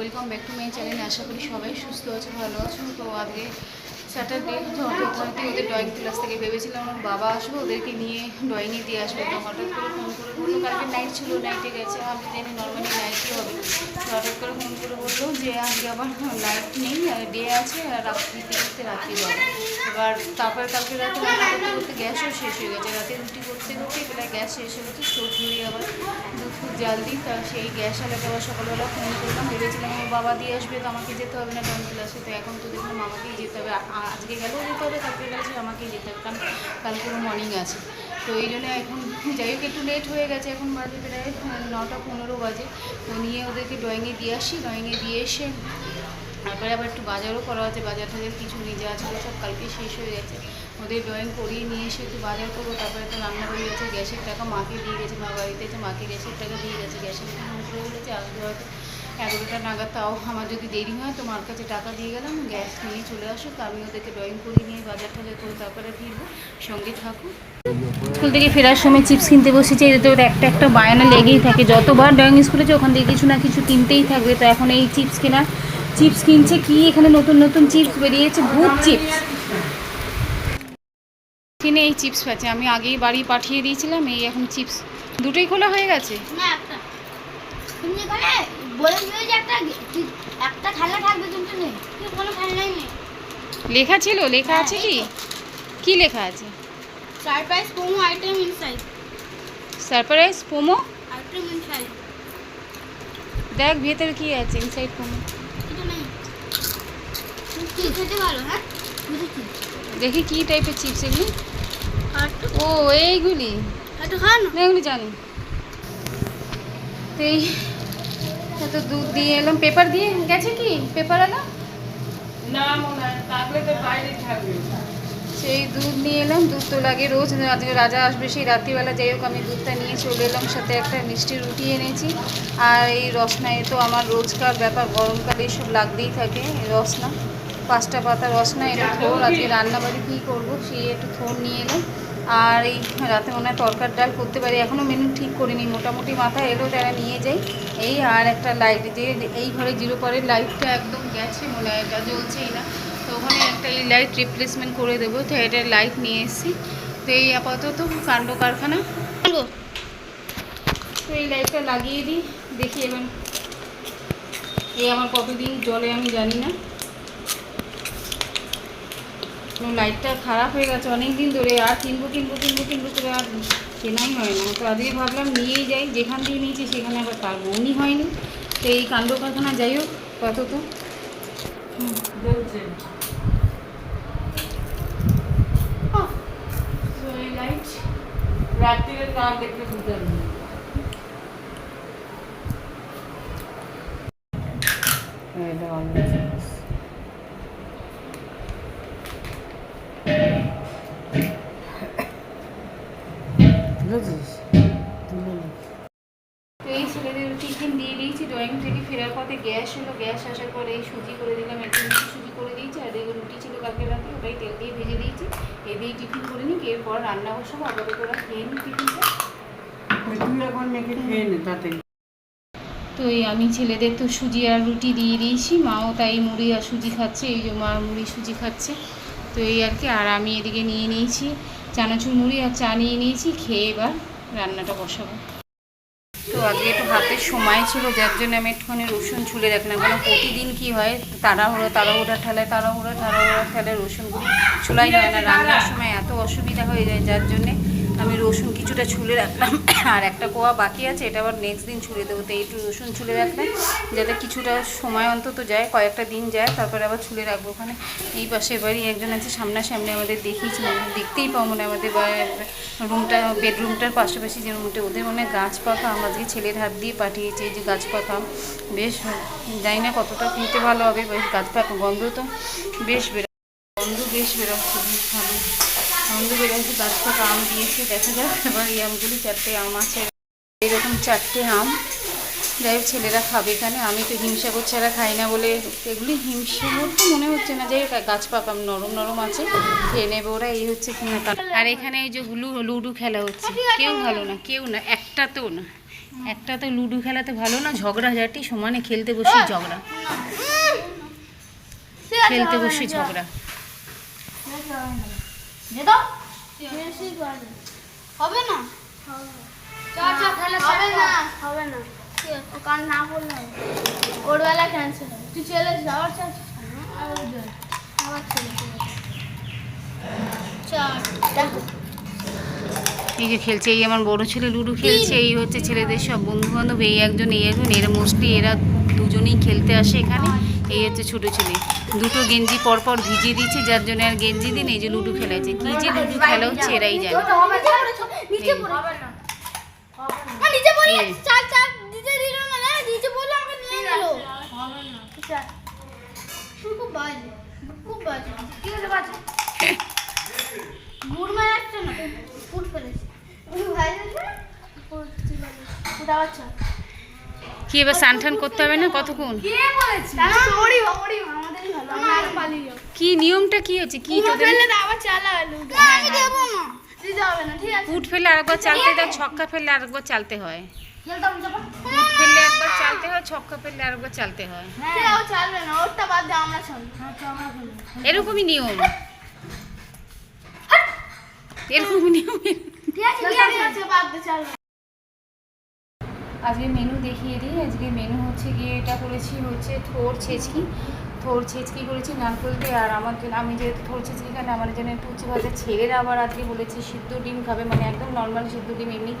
Welcome back to my channel আশা করি সবাই সুস্থ আছে ভালো আছো। তো আজকে স্যাটারডে যথারীতি ওদের ড্রয়িং ক্লাস থেকে ভেবেছিলাম আমার বাবা আসবে, ওদেরকে নিয়ে ড্রয়িংয়ে দিয়ে আসবে। তো হঠাৎ করে ফোন করে বলল, কালকে নাইট ছিল নাইটে গেছে, আমি জানি নর্মালি নাইটই হবে। তো হঠাৎ করে ফোন করে বলল যে, আজকে আবার নাইট নেই ডে আছে, আর রাত্রি করতে রাত্রি যাবে এবার তারপরে কালকে রাতে রান্না করতে করতে গ্যাসও শেষ হয়ে গেছে। রাতে রুটি করতে করতে প্রায় গ্যাস শেষ হয়ে গেছে স্টোভ ধরিয়ে আবার দুধ জাল দিই। তা সেই গ্যাস আলাদা আবার সকালবেলা ফোন করলাম, ভেবেছিলাম আমার বাবা দিয়ে আসবে, তো আমাকে যেতে হবে না ড্রয়িং ক্লাসে তো এখন তো দেখলাম আমাকেই যেতে হবে। আজকে গেলেও যেতে হবে কালকে গেছে আমাকেই যেতে হবে, কারণ কালকে মর্নিং আছে। তো এই জন্য এখন যাই হোক, একটু লেট হয়ে গেছে, এখন বাজে প্রায় নটা পনেরো বাজে। তো নিয়ে ওদেরকে ড্রয়িংয়ে দিয়ে আসি ড্রয়িংয়ে দিয়ে এসে তারপরে আবার একটু বাজারও করা আছে, বাজার টাজার কিছু নিয়ে যাওয়া ছিল সব কালকে শেষ হয়ে গেছে। ওদের ড্রয়িং করিয়ে নিয়ে এসে একটু বাজার করব, তারপরে তো রান্না হয়ে গেছে, গ্যাসের টাকা মাকে দিয়ে গেছে, মা বাড়িতে মাকে গ্যাসের টাকা দিয়ে গেছে, গ্যাসের টাকা বলেছে আসবে হয়তো এগারোটা নাগাদ তাও আমার যদি দেরি হয় তোমার কাছে টাকা দিয়ে গেলাম, গ্যাস নিয়ে চলে আসো তো আমি ওদেরকে ড্রয়িং করে নিয়ে বাজার টাজার করে তারপরে ফিরবো, সঙ্গে থাকুন স্কুল থেকে ফেরার সময় চিপস কিনতে বসেছে, এতে ওর একটা একটা বায়না লেগেই থাকে। যতবার ড্রয়িং স্কুলেছে ওখান থেকে কিছু না কিছু কিনতেই থাকবে। তো এখন এই চিপস কেনা চিপস কিনছে কি, এখানে নতুন নতুন চিপস বেরিয়েছে, ভূত চিপস কিনে এই চিপস পাচ্ছে। আমি আগেই বাড়ি পাঠিয়ে দিয়েছিলাম, এই এখন চিপস দুটোই খোলা হয়ে গেছে? না, একটা। তুমি এখানে বলে দিও যে একটা একটা খেলনা থাকবে কিন্তু নেই। কোনো খেলনাই নেই। লেখা ছিল লেখা আছে কি? কি লেখা আছে? সারপ্রাইজ কোনো আইটেম ইনসাইড সারপ্রাইজ পোমো আইটেম ইনসাইড দেখ ভেতরে কি আছে ইনসাইড পোমো কিছু নেই। খেতে ভালো হ্যাঁ? দেখি কি টাইপের চিপস এগুলি। ও এইগুলি। না এগুলি জানি। এই এত দুধ দিয়ে এলাম। পেপার দিয়ে গেছে কি? পেপার এলাম না মনে হয় তো বাইরে থাকবে। সেই দুধ নিয়ে এলাম। দুধ তো লাগে রোজ। আজকে রাজা আসবে সেই রাত্রিবেলা। যাই হোক আমি দুধটা নিয়ে চলে এলাম। সাথে একটা মিষ্টি রুটি এনেছি। আর এই রসনা এ তো আমার রোজকার ব্যাপার গরমকালে এইসব লাগতেই থাকে রসনা। পাঁচটা পাতা রসনা এটা থোর আজকে রান্নাবাড়ি কী করব সেই একটু থোর নিয়ে এলাম আর এই রাতে মনে হয় তরকার ডাল করতে পারি এখনও মেনু ঠিক করিনি, মোটামুটি মাথা এলো তারা নিয়ে যাই। এই আর একটা লাইট যে এই ঘরে জিরো পরের লাইটটা একদম গেছে, মনে হয় এটা জ্বলছেই না। তো ওখানে একটা এই লাইট রিপ্লেসমেন্ট করে দেবো, তো এটার লাইট নিয়ে এসেছি। তো এই আপাতত কাণ্ড কারখানা। তো এই লাইটটা লাগিয়ে দিই, দেখি এবার। এই আমার কতদিন জলে আমি জানি না। লাইটটা খারাপ হয়ে গেছে অনেক দিন ধরে আর কিনবো কিনবো কিনবো কিনবো করে আর কেনাই হয় না। তো আজকে ভাবলাম নিয়েই যাই যেখান থেকে নিয়েছি সেখানে আবার তার মনই হয়নি। তো এই কাণ্ড কারখানা যাই হোক আহ, তো রাত্রিরে তার দেখতে বুঝতে পারবি ফেরার পথে গ্যাস হলো গ্যাস আসার পরে এই সুজি করে দিলাম একটু সুজি করে দিয়েছি আর এদিকে রুটি ছিল কালকে রাতে ওটাই তেল দিয়ে ভেজে দিয়েছি। এ দিয়ে টিফিন করে নিই এরপর রান্না বসাবো আপাতত ওরা খেয়ে নিই টিফিনটা। তো এই আমি ছেলেদের তো সুজি আর রুটি দিয়ে দিয়েছি মাও তাই মুড়ি আর সুজি খাচ্ছে এই যে মা মুড়ি সুজি খাচ্ছে। তো এই আর কি আর আমি এদিকে নিয়ে নিয়েছি চানাচুর মুড়ি আর চা নিয়ে নিয়েছি খেয়ে এবার রান্নাটা বসাবো। তো আগে একটু হাতের সময় ছিল, যার জন্য আমি একটুখানি রসুন ছুলে রাখলাম। কারণ প্রতিদিন কি হয়? তাড়াহুড়ো তাড়াহুড়া ঠেলায় তাড়াহুড়ো তাড়াহুড়া ঠেলে রসুনগুলো ছুলাই হয় না। রান্নার সময় এত অসুবিধা হয়ে যায়, যার জন্যে আমি রসুন কিছুটা ছুলে রাখলাম। আর একটা কোয়া বাকি আছে, এটা আবার নেক্সট দিন ছুলে দেবো। তো একটু রসুন ছুলে রাখলাম যাতে কিছুটা সময় অন্তত যায়, কয়েকটা দিন যায়, তারপরে আবার ছুলে রাখব ওখানে। এই পাশে বাড়ি একজন আছে, সামনাসামনি আমাদের দেখিয়েছি দেখতেই পাবো মনে আমাদের রুমটা, বেডরুমটার পাশাপাশি যে রুমটা ওদের মনে গাছ পাকা আম আজকে ছেলের হাত দিয়ে পাঠিয়েছে যে গাছ পাকা বেশ, জানি না কতটা খেতে ভালো হবে বেশ গাছ গন্ধ তো বেশ বেরো, গন্ধ বেশ বেরোচ্ছে, বেশ ভালো। বেরোচ্ছে গাছ পাকা আম দিয়েছে, দেখা যাক এবার এই আমগুলি চারটে আম আছে। এরকম চারটে আম। যাই হোক, ছেলেরা খাবে এখানে। আমি তো হিমসাগর ছাড়া খাই না বলে এগুলি হিমসাগর তো মনে হচ্ছে না। হোক, গাছ পাকা নরম নরম আছে। খেয়ে নেবে ওরা, এই হচ্ছে আর এখানে এই যে লু লুডু খেলা হচ্ছে। কেউ ভালো না, কেউ না, একটা তো না। একটা তো লুডো খেলাতে ভালো না, ঝগড়াঝাটি, সমানে খেলতে বসি ঝগড়া। খেলতে বসি ঝগড়া। দে দাও। হবে না? হবে। না হবে না ঠিক আছে, ও কান না বললে ওর বেলা ক্যান্সেল হবে। তুই চলে যা আবার আবার চলে চলে চল দেখো এই যে খেলছে এই আমার বড় ছেলে লুডো খেলছে এই হচ্ছে ছেলেদের সব বন্ধু বান্ধব এই একজন এই একজন এরা মোস্টলি এরা দুজনেই খেলতে আসে এখানে। এই হচ্ছে ছোট ছেলে। দুটো গেঞ্জি পরপর ভিজিয়ে দিচ্ছে যার জন্য আর গেঞ্জি দিন এই যে লুডো খেলাচ্ছে কি যে লুডো খেলা হচ্ছে এরাই জানে। নিচে পড়ে হবে না না নিচে পড়ে এই। চাল চাল নিচে দিল না না নিচে পড়লে আমাকে নিয়ে নিল। হবে না চাল খুব বাজে খুব বাজে। কি হলো বাজে? মুড় মারাচ্ছে না ফুট ফেলেছে। ভাই ফুট আবার চাল। কি এবার স্নান টান করতে হবে না? কতক্ষণ? কে নিয়মটা কি হচ্ছে? কি উঠ ফেললে আরেকবার চালতে দাও ছক্কা ফেললে আরেকবার চালতে হয়। উঠ ফেললে একবার চালতে হয় ছক্কা ফেললে আরেকবার চালতে হয়। হ্যাঁ। খেলব এরকমই নিয়ম। এরকমই নিয়ম। ঠিক আছে ঠিক আছে বাদ দে চালবে আজকে মেনু দেখিয়ে দিই। আজকে মেনু হচ্ছে গিয়ে এটা করেছি হচ্ছে থোর ছেচকি। থোর ছেচকি করেছি নারকল দিয়ে আর আমার জন্য আমি যেহেতু থোর ছেচকি খাই আমার জন্য একটু উচ্ছে ভাজা ছেলেরা আবার আজকে বলেছে সিদ্ধ ডিম খাবে। মানে একদম নর্মাল সিদ্ধ ডিম, এমনি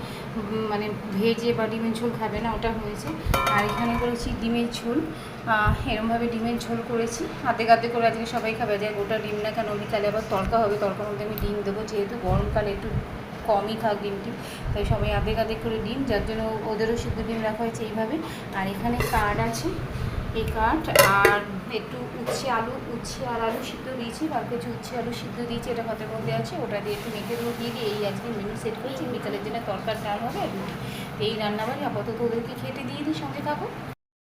মানে ভেজে বা ডিমের ঝোল খাবে না, ওটা হয়েছে। আর এখানে করেছি ডিমের ঝোল। এরমভাবে ডিমের ঝোল করেছি। হাতে গাতে করে আজকে সবাই খাবে। যায় গোটা ডিম না কেন, বিকালে আবার তরকা হবে। তরকার মধ্যে আমি ডিম দেবো। যেহেতু গরমকালে, একটু কমই খাক ডিমটি। তাই সবাই আধেক আধেক করে ডিম, যার জন্য ওদেরও সিদ্ধ ডিম রাখা হয়েছে এইভাবে। আর এখানে কাঠ আছে, এই কাঠ আর একটু উচ্ছে আলু, উচ্ছে আর আলু সিদ্ধ দিয়েছি আর কিছু উচ্ছে আলু সিদ্ধ দিয়েছি, এটা ভাতের মধ্যে আছে, ওটা দিয়ে একটু মেখে দেবো দিয়ে দিয়ে এই আজকে মেনু সেট করেছি। বিকালের জন্য তরকার ডাল হবে আর রুটি। এই রান্নাবাড়ি আপাতত ওদেরকে খেতে দিয়ে দিই, সঙ্গে থাকো।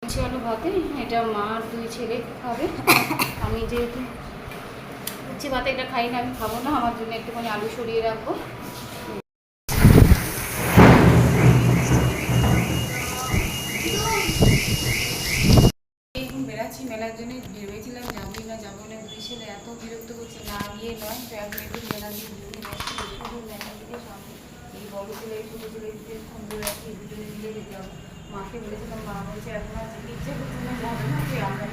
উচ্ছে আলু ভাতে, এটা মা আর দুই ছেলে খাবে। আমি যেহেতু উচ্ছে ভাতে এটা খাই না, আমি খাব না, আমার জন্য একটুখানি আলু সরিয়ে রাখব। দুজনে যেতাম মাকে বলেছিলাম মা বলছে এখন আর ইচ্ছে করছে না না যে আমরা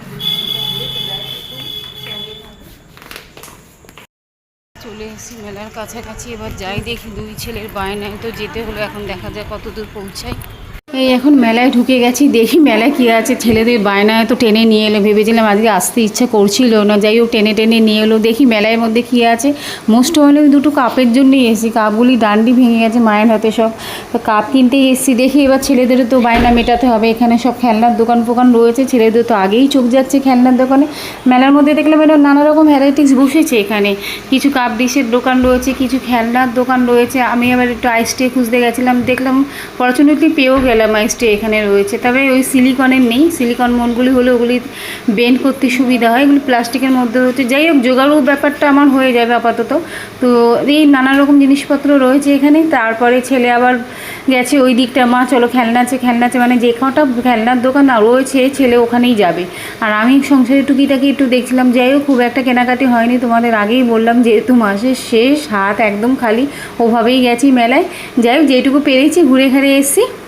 চলে এসেছি মেলার কাছাকাছি, এবার যাই দেখি দুই ছেলের বায়নায়। তো যেতে হলো, এখন দেখা যায় কত দূর পৌঁছায়। এই এখন মেলায় ঢুকে গেছি, দেখি মেলায় কী আছে। ছেলেদের বায়নায় তো টেনে নিয়ে এলো, ভেবেছিলাম আজকে আসতে ইচ্ছা করছিল না। যাই হোক, টেনে টেনে নিয়ে এলো, দেখি মেলার মধ্যে কী আছে। মোস্ট হলে দুটো কাপের জন্যই এসেছি। কাপগুলি ডান্ডি ভেঙে গেছে মায়ের হাতে সব। তো কাপ কিনতেই এসেছি, দেখি এবার ছেলেদেরও তো বায়না মেটাতে হবে। এখানে সব খেলনার দোকান ফোকান রয়েছে, ছেলেদের তো আগেই চোখ যাচ্ছে খেলনার দোকানে। মেলার মধ্যে দেখলাম এটা নানা রকম ভ্যারাইটিস বসেছে এখানে। কিছু কাপ ডিশের দোকান রয়েছে, কিছু খেলনার দোকান রয়েছে। আমি আবার একটু আইস ট্রে খুঁজতে গেছিলাম, দেখলাম ফর্চুনেটলি পেয়েও গেলাম। আইস এখানে রয়েছে। তবে ওই সিলিকনের নেই। সিলিকন মনগুলি হলে ওগুলি বেন্ড করতে সুবিধা হয়। এগুলি প্লাস্টিকের মধ্যে রয়েছে যাই হোক জোগাড়ু ব্যাপারটা আমার হয়ে যাবে আপাতত। তো এই নানা রকম জিনিসপত্র রয়েছে এখানে। তারপরে ছেলে আবার গেছে ওই দিকটা। মা, চলো খেলনা আছে খেলনা আছে। মানে যে কটা খেলনার দোকান রয়েছে, ছেলে ওখানেই যাবে। আর আমি সংসারের টুকিটাকি একটু দেখছিলাম। যাই হোক, খুব একটা কেনাকাটি হয়নি। তোমাদের আগেই বললাম, যেহেতু মাসের শেষ, হাত একদম খালি, ওভাবেই গেছি মেলায়। যাই হোক, যেটুকু পেরেছি, ঘুরে ঘুরে এসেছি।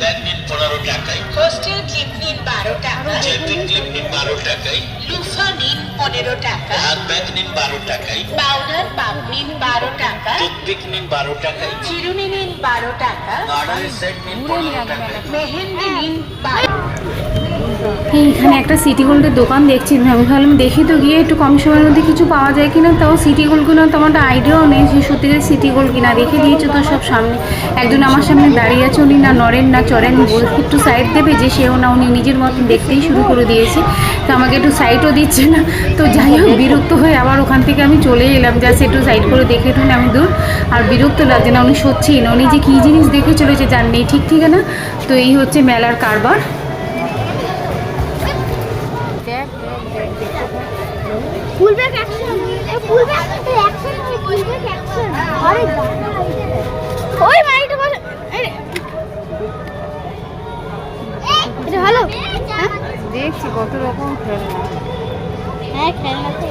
নিন পনেরো টাকায় হোস্টেল ক্লিপ নিন বারো টাকা। ক্লিপ নিন বারো টাকায় লুফা নিন পনেরো টাকা। হাত ব্যাগ নিন বারো টাকায় পাউডার পাপ নিন বারো টাকা। টুথপিক নিন বারো টাকায় চিরুনি নিন বারো টাকা। গার্ডারের সেট নিন পনেরো টাকায় মেহেন্দি নিন বারো এইখানে একটা সিটি গোল্ডের দোকান দেখছি। আমি ভাবলাম দেখি তো, গিয়ে একটু কম সময়ের মধ্যে কিছু পাওয়া যায় কিনা। তাও সিটি গোল্ডগুলো তো আমার আইডিয়াও নেই যে সত্যিকার সিটি গোল্ড কিনা। রেখে দিয়েছে তো সব সামনে। একজন আমার সামনে দাঁড়িয়ে আছে, উনি না নড়েন না চড়েন একটু সাইড দেবে, যে সেও না, উনি নিজের মতন দেখতেই শুরু করে দিয়েছে। তো আমাকে একটু সাইডও দিচ্ছে না। তো যাই হোক, বিরক্ত হয়ে আবার ওখান থেকে আমি চলে এলাম। জাস্ট একটু সাইড করে দেখে টুনে আমি দূর। আর বিরক্ত লাগছে না, উনি সচ্ছেই না। উনি যে কী জিনিস দেখে চলেছে জান নেই ঠিক ঠিক না তো এই হচ্ছে মেলার কারবার। ওই মাইটা বল এটা ভালো দেখছি কত রকম খেলনা। হ্যাঁ খেলনা তো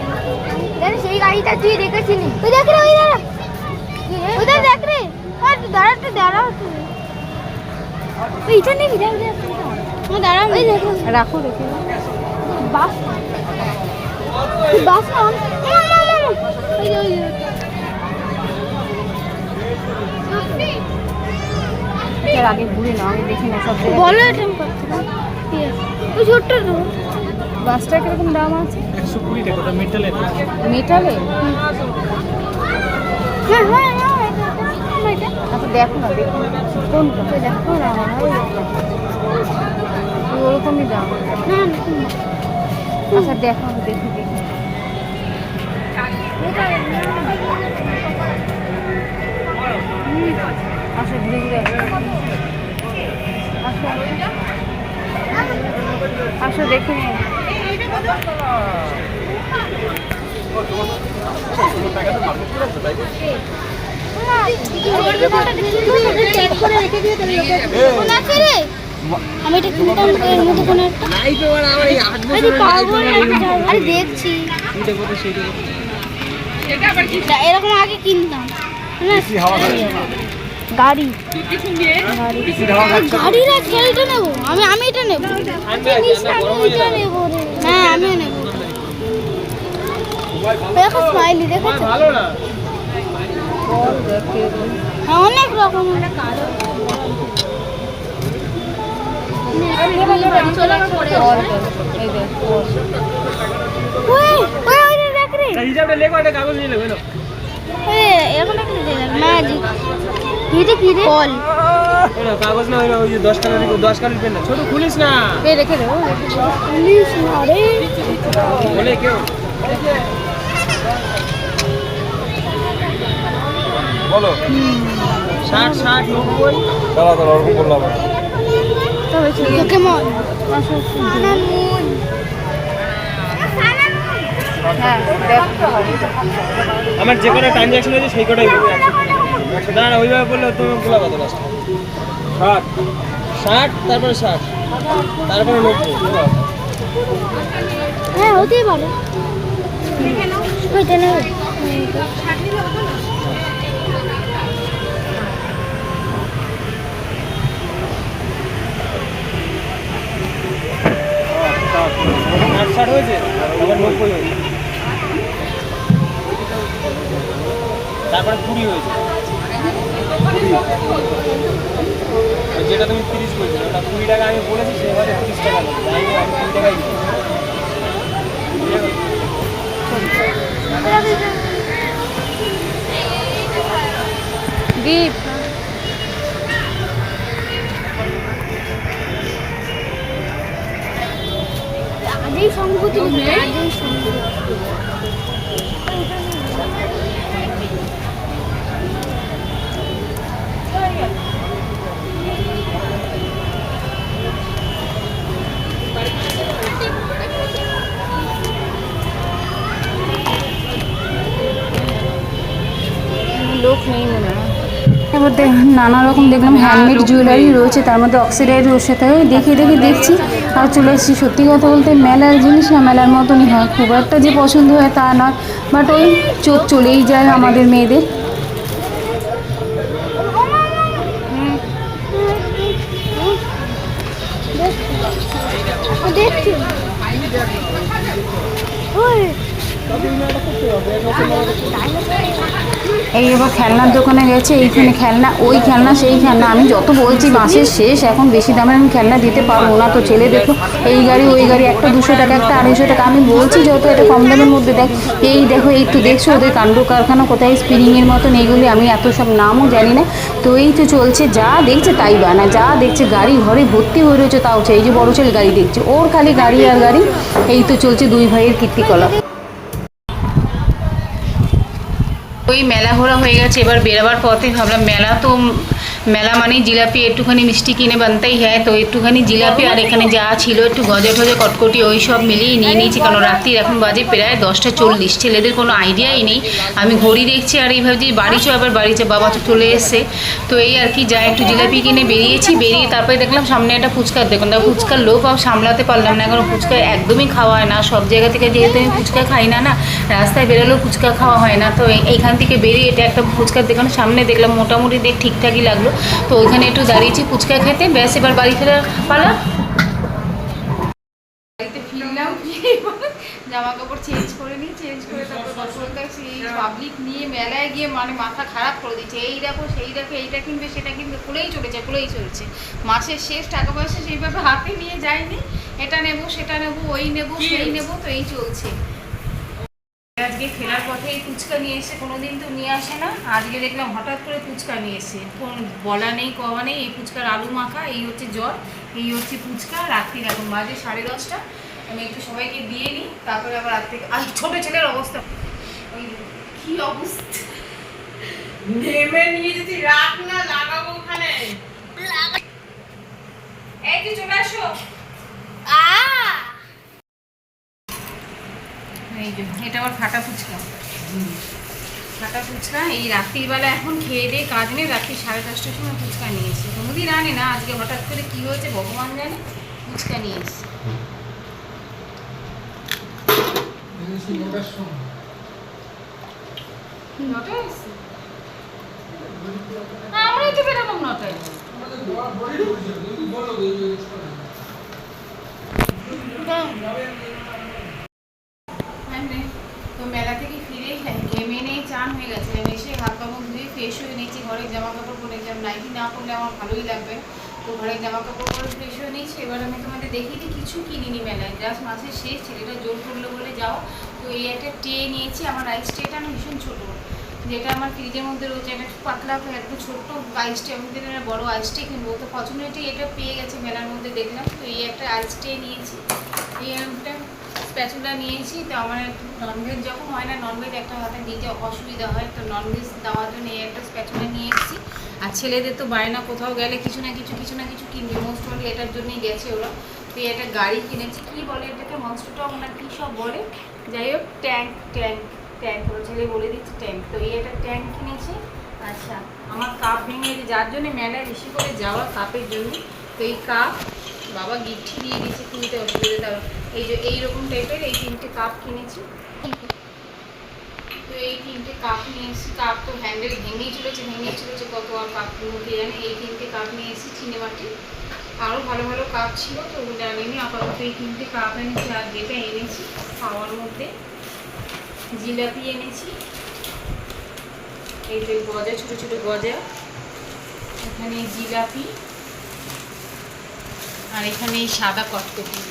সেই গাড়িটা তুই দেখেছিলি ওই দেখ। রে ওই দাঁড়া ওদের দেখ রে আর দাঁড়া দাঁড়াও এইটা দেখ দাঁড়াও ওই দেখো রাখো রেখে বাস। বাস না না না না ওই যে, ওই যে। এর আগে ঘুরে না আমি দেখি না সব বলো এটা আমি করতে না ওই ছোট্ট বাসটা কীরকম দাম আছে? একশো কুড়ি টাকা ওটা মেটালে হ্যাঁ হ্যাঁ হ্যাঁ। আচ্ছা দেখো না দেখো। কোনটা? দেখো। না ওরকমই দাম। আচ্ছা দেখো দেখি দেখি। আসো ঘুরে আসো দেখে আমি এটা কিনতাম এর মধ্যে কোন একটা আরে দেখছি। এরকম আগে কিনতাম। না গাড়ি। গাড়ির আজকে এটা নেব। আমি আমি এটা নেব হ্যাঁ আমিও নেব। দেখো স্মাইলি দেখো ভালো না। হ্যাঁ অনেক রকম। এই দেখ ওই ওই হিসাবটা লেখো একটা কাগজ নিয়ে ওই এরকম একটা ম্যাজিক এটা কি রে কল কাগজ না ওই ওই যে দশ কালার দশ পেন না ছোট খুলিস না। এই রেখে দেবো পুলিশ না রে। বলে কেউ। বলো। ষাট ষাট নব্বই। দাঁড়া দাঁড়া ওরকম বললাম পোকেমন দেখ আমার যে কটা ট্রানজ্যাকশন আছে সেই কটাই দাঁড়া ওইভাবে বললে তুমি বলা কথা লাস্ট ষাট। ষাট তারপরে ষাট। তারপরে নব্বই। হ্যাঁ হতেই পারে। ষাট হয়েছে? আবার নব্বই হয়েছে। তারপরে কুড়ি হয়েছে। যেটা তুমি তিরিশ বলছো ওটা কুড়ি টাকা আমি বলেছি সেভাবে তিরিশ টাকা আমি কুড়ি টাকাই দীপ। লোক নেই মনে হয়। দেখ নানা রকম দেখলাম হ্যান্ডমেড জুয়েলারি রয়েছে তার মধ্যে অক্সিডাইড রয়েছে তাই দেখে দেখে দেখছি। আর চলে এসেছি সত্যি কথা বলতে মেলার জিনিস না মেলার মতনই হয়। খুব একটা যে পছন্দ হয় তা নয় বাট ওই চোখ চলেই যায় আমাদের মেয়েদের। খেলনার দোকানে গেছে, এইখানে খেলনা, ওই খেলনা, সেই খেলনা। আমি যত বলছি মাসের শেষ, এখন বেশি দামের আমি খেলনা দিতে পারব না। তো ছেলে দেখো, এই গাড়ি, ওই গাড়ি, একটা দুশো টাকা, একটা আড়াইশো টাকা। আমি বলছি যত, এটা কম দামের মধ্যে দেখ। এই দেখো এই তো দেখছ ওদের কাণ্ড কারখানা কোথায় স্পিনিংয়ের মতন, এইগুলি আমি এত সব নামও জানি না। তো এই তো চলছে, যা দেখছে তাই বানা, যা দেখছে গাড়ি ঘরে ভর্তি হয়ে রয়েছে তাও এই যে বড় ছেলে গাড়ি দেখছে, ওর খালি গাড়ি আর গাড়ি। এই তো চলছে দুই ভাইয়ের কীর্তিকলাপ। ওই মেলা ঘোরা হয়ে গেছে এবার বেরোবার পথে ভাবলাম মেলা তো মেলা মানে জিলাপি, একটুখানি মিষ্টি কিনে বানতেই হ্যাঁ। তো একটুখানি জিলাপি আর এখানে যা ছিল, একটু গজে টজে কটকটি, ওই সব মিলিয়ে নিয়ে নিয়েছি। কারণ রাত্রির এখন বাজে প্রায় দশটা চল্লিশ। ছেলেদের কোনো আইডিয়াই নেই। আমি ঘড়ি দেখছি আর এই ভাবছি বাড়ি চো আবার বাড়ি চো বাবা তো চলে এসছে। তো এই আর কি, যা একটু জিলাপি কিনে বেরিয়েছি। বেরিয়ে তারপরে দেখলাম সামনে একটা ফুচকার দেখুন দেখো, ফুচকার লোভ আর সামলাতে পারলাম না। কারণ ফুচকা একদমই খাওয়া হয় না। সব জায়গা থেকে যেহেতু আমি ফুচকা খাই না না, রাস্তায় বেরোলেও ফুচকা খাওয়া হয় না। তো এইখান থেকে বেরিয়ে এটা একটা ফুচকার দোকান সামনে দেখলাম। মোটামুটি দেখ ঠিকঠাকই লাগল। তো ওইখানে একটু দাঁড়িয়েছি ফুচকা খেতে। ব্যাস এবার বাড়ি ফেরা পালা। বাড়িতে ফিরলাম জামা কাপড় চেঞ্জ করে নিই চেঞ্জ করে তারপর সেই পাবলিক নিয়ে মেলায় গিয়ে মানে মাথা খারাপ করে দিচ্ছে এই দেখো সেই দেখো এইটা কিনবে সেটা কিনবে খুলেই চলেছে খুলেই চলছে। মাসের শেষ টাকা পয়সা সেইভাবে হাতে নিয়ে যায়নি। এটা নেব সেটা নেব ওই নেব সেই নেব তো এই চলছে। আজকে ফেরার পথে ফুচকা নিয়ে এসে কোনোদিন তো নিয়ে আসে না। আজকে দেখলাম হঠাৎ করে ফুচকা নিয়ে এসে। কোন বলা নেই কওয়া নেই এই ফুচকার আলু মাখা এই হচ্ছে জ্বর এই হচ্ছে ফুচকা রাত্রির এখন বাজে সাড়ে দশটা। আমি একটু সবাইকে দিয়ে নিই তারপরে আবার রাত থেকে আর ছোটো ছেলের অবস্থা। ওই কি অবস্থা? নেমে নিয়ে যদি রাখ না লাগাবো ওখানে। এই যে চলে আসো। এই যে এটা আবার ফাটা ফুচকা ফাটা ফুচকা এই রাত্রিবেলা এখন খেয়ে দিয়ে কাজ নেই রাত্রি সাড়ে দশটার সময় ফুচকা নিয়ে নিয়েছি কোনোদিন আনে না আজকে হঠাৎ করে কী হয়েছে ভগবান জানে ফুচকা নিয়ে এসেছি এসেছি? আমরাই তো বেরোলাম নটায় হ্যাঁ নে। তো মেলা থেকে ফিরে ঘেমে নেই চান হয়ে গেছে। আমি এসে হাত পা ধুয়ে ফ্রেশ হয়ে নিয়েছি। ঘরের জামা কাপড় পরে যাম নাইটি না পরলে আমার ভালোই লাগবে। তো ঘরের জামা কাপড় পরে ফ্রেশ হয়ে নিয়েছি। এবার আমি তোমাদের দিই, কিছু কিনিনি মেলায়। জাস্ট মাসের শেষ, ছেলেটা জোর করল বলে, যাও। তো এই একটা টে নিয়েছি। আমার রাইস ট্রেটা না ভীষণ ছোটো। যেটা আমার ফ্রিজের মধ্যে রয়েছে। একটা পাতলা, একটু ছোট্ট আইস ট্রে আমি দিন একটা বড়ো আইস ট্রে কিনবো। তো ফর্চুনেটলি এটা পেয়ে গেছে মেলার মধ্যে দেখলাম। তো এই একটা আইস ট্রে নিয়েছি। এই একটা স্প্যাচুলা নিয়েছি, তো আমার ননভেজ যখন হয় না ননভেজ একটা হাতে নিতে অসুবিধা হয়, তো ননভেজ দেওয়ার জন্য এই একটা স্প্যাচুলা নিয়ে এসেছি আর ছেলেদের তো বায়না কোথাও গেলে কিছু না কিছু কিছু না কিছু কিনবে মোস্ট অনলি এটার জন্যই গেছে ওরা। তো একটা গাড়ি কিনেছি, কী বলে এটাকে মনস্টারটা ওনার কী সব বলে? যাই হোক ট্যাঙ্ক ট্যাঙ্ক ট্যাঙ্ক ওরা ছেলে বলে দিচ্ছে ট্যাঙ্ক তো এই একটা ট্যাঙ্ক কিনেছি। আচ্ছা আমার কাপ ভেঙে যার জন্য মেলায় বেশি করে যাওয়া কাপের জন্য। তো এই কাপ বাবা গিফট দিয়ে দিয়েছে কিনতে অসুবিধা দাও। এই যে এইরকম টাইপের এই তিনটে কাপ কিনেছি। তো এই তিনটে কাপ নিয়ে এসেছি। কাপ তো হ্যান্ডেল ভেঙেই চলেছে ভেঙেই চলেছে কত আর কাপ মুখে জানে। এই তিনটে কাপ নিয়ে এসেছি চিনে মাটি আরও ভালো ভালো কাপ ছিল, তো ওগুলো আনিনি আপাতত এই তিনটে কাপ এনেছি। আর যেটা এনেছি, খাওয়ার মধ্যে জিলাপি এনেছি। এই যে গজা, ছোটো ছোটো গজা। এখানে জিলাপি। আর এখানে এই সাদা কটকটি।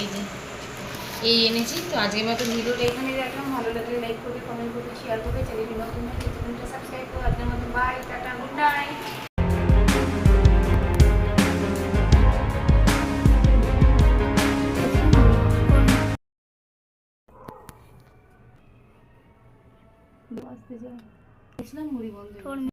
এই যে, এই এনেছি। তো আজকের মতো ভিডিওটা এখানে রাখলাম। ভালো লাগলে লাইক করবে কমেন্ট করবে শেয়ার করবে। চ্যানেলটি নতুন চ্যানেলটা সাবস্ক্রাইব করবে আজকের মতো বাই টাটা গুড নাইট মুড়ি বন্ধ